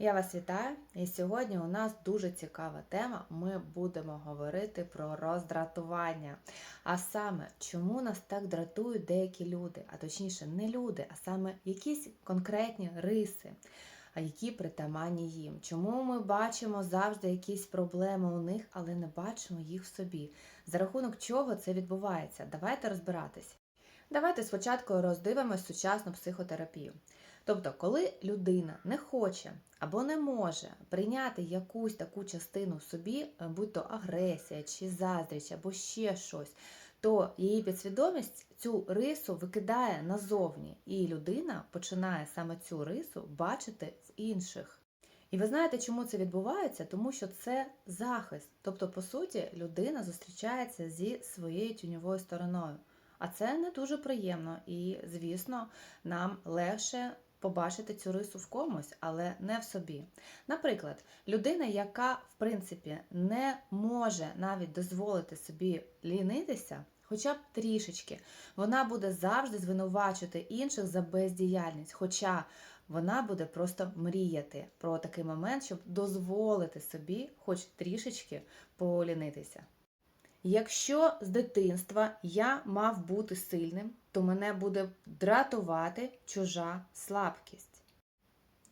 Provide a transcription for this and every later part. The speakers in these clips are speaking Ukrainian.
Я вас вітаю, і сьогодні у нас дуже цікава тема. Ми будемо говорити про роздратування. А саме, чому нас так дратують деякі люди, а точніше, не люди, а саме якісь конкретні риси, які притаманні їм. Чому ми бачимо завжди якісь проблеми у них, але не бачимо їх в собі? За рахунок чого це відбувається? Давайте розбиратись. Давайте спочатку роздивимось сучасну психотерапію. Тобто, коли людина не хоче або не може прийняти якусь таку частину в собі, е, будь то агресія чи заздрість, або ще щось, то її підсвідомість цю рису викидає назовні, і людина починає саме цю рису бачити в інших. І ви знаєте, чому це відбувається? Тому що це захист. Тобто, по суті, людина зустрічається зі своєю тіньовою стороною. А це не дуже приємно, і, звісно, нам легше побачити цю рису в комусь, але не в собі. Наприклад, людина, яка в принципі не може навіть дозволити собі лінитися, хоча б трішечки, вона буде завжди звинувачувати інших за бездіяльність. Хоча вона буде просто мріяти про такий момент, щоб дозволити собі, хоч трішечки, полінитися. Якщо з дитинства я мав бути сильним, то мене буде дратувати чужа слабкість.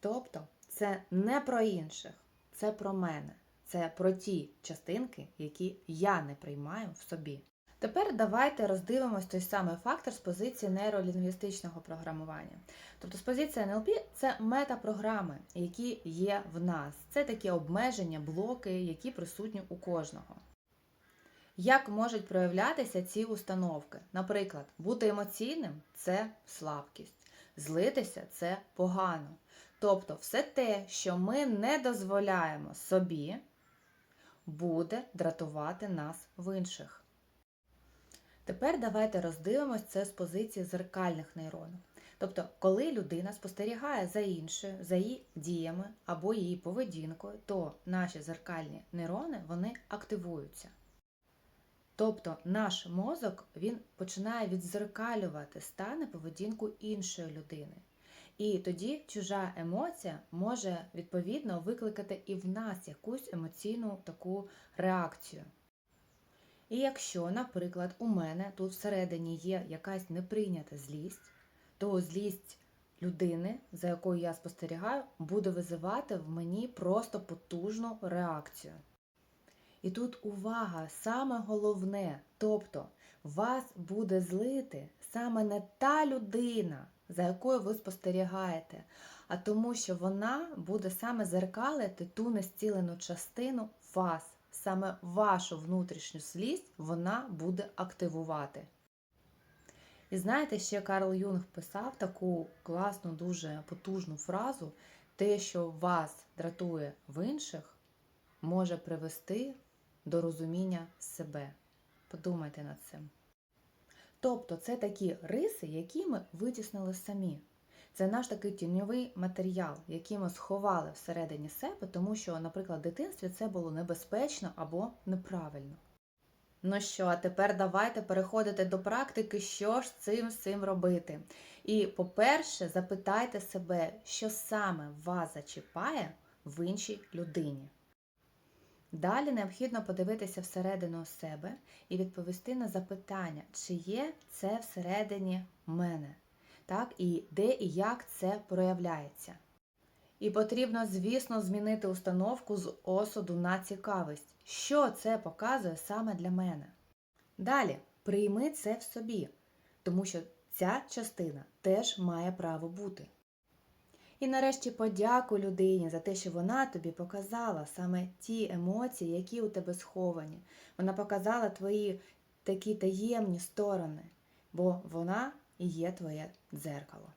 Тобто це не про інших, це про мене, це про ті частинки, які я не приймаю в собі. Тепер давайте роздивимось той самий фактор з позиції нейролінгвістичного програмування. Тобто з позиції НЛП це метапрограми, які є в нас. Це такі обмеження, блоки, які присутні у кожного. Як можуть проявлятися ці установки? Наприклад, бути емоційним це слабкість, злитися це погано. Тобто, все те, що ми не дозволяємо собі, буде дратувати нас в інших. Тепер давайте роздивимось це з позиції зеркальних нейронів. Тобто, коли людина спостерігає за іншою, за її діями або її поведінкою, то наші зеркальні нейрони вони активуються. Тобто наш мозок він починає відзеркалювати стани поведінку іншої людини. І тоді чужа емоція може відповідно викликати і в нас якусь емоційну таку реакцію. І якщо, наприклад, у мене тут всередині є якась неприйнята злість, то злість людини, за якою я спостерігаю, буде визивати в мені просто потужну реакцію. І тут увага, саме головне, тобто вас буде злити саме не та людина, за якою ви спостерігаєте, а тому, що вона буде саме зеркалити ту нестілену частину вас, саме вашу внутрішню злість вона буде активувати. І знаєте, ще Карл Юнг писав таку класну, дуже потужну фразу: те, що вас дратує в інших, може привести до розуміння себе. Подумайте над цим. Тобто це такі риси, які ми витіснили самі. Це наш такий тіньовий матеріал, який ми сховали всередині себе, тому що, наприклад, в дитинстві це було небезпечно або неправильно. Ну що, а тепер давайте переходити до практики, що ж цим всім робити. І, по-перше, запитайте себе, що саме вас зачіпає в іншій людині. Далі необхідно подивитися всередину себе і відповісти на запитання, чи є це всередині мене, так, і де і як це проявляється. І потрібно, звісно, змінити установку з осуду на цікавість, що це показує саме для мене. Далі, прийми це в собі, тому що ця частина теж має право бути. І нарешті подякуй людині за те, що вона тобі показала саме ті емоції, які у тебе сховані. Вона показала твої такі таємні сторони, бо вона і є твоє дзеркало.